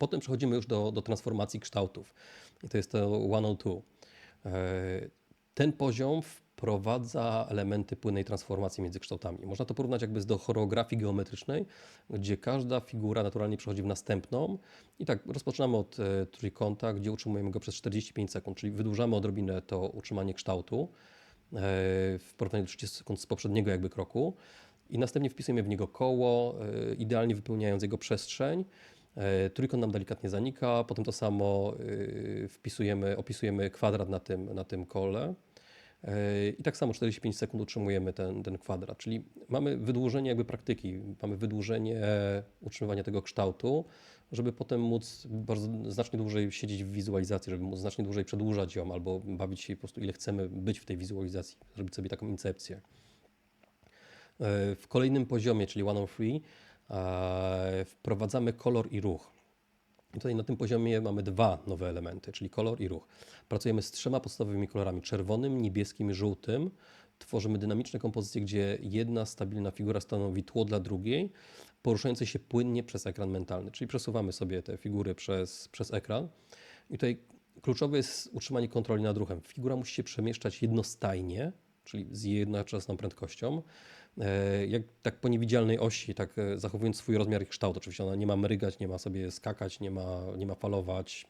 Potem przechodzimy już do, do transformacji kształtów. I to jest to 102. E, Ten poziom wprowadza elementy płynnej transformacji między kształtami. Można to porównać jakby do choreografii geometrycznej, gdzie każda figura naturalnie przechodzi w następną. I tak rozpoczynamy od e, trójkąta, gdzie utrzymujemy go przez 45 sekund, czyli wydłużamy odrobinę to utrzymanie kształtu e, w porównaniu do 30 sekund z poprzedniego jakby kroku. I następnie wpisujemy w niego koło, idealnie wypełniając jego przestrzeń. E, Trójkąt nam delikatnie zanika, potem to samo e, wpisujemy, opisujemy kwadrat na tym, na tym kole. E, I tak samo 45 sekund utrzymujemy ten, ten kwadrat, czyli mamy wydłużenie jakby praktyki, mamy wydłużenie utrzymywania tego kształtu, żeby potem móc bardzo znacznie dłużej siedzieć w wizualizacji, żeby móc znacznie dłużej przedłużać ją albo bawić się po prostu ile chcemy być w tej wizualizacji, zrobić sobie taką incepcję. E, W kolejnym poziomie, czyli 103, e, wprowadzamy kolor i ruch. I Tutaj na tym poziomie mamy dwa nowe elementy, czyli kolor i ruch. Pracujemy z trzema podstawowymi kolorami: czerwonym, niebieskim i żółtym. Tworzymy dynamiczne kompozycje, gdzie jedna stabilna figura stanowi tło dla drugiej, poruszającej się płynnie przez ekran mentalny. Czyli przesuwamy sobie te figury przez, przez ekran. I tutaj kluczowe jest utrzymanie kontroli nad ruchem. Figura musi się przemieszczać jednostajnie, czyli z jednoczesną prędkością. E, Jak tak po niewidzialnej osi, tak e, zachowując swój rozmiar i kształt. Oczywiście ona nie ma mrygać, nie ma sobie skakać, nie ma, nie ma falować,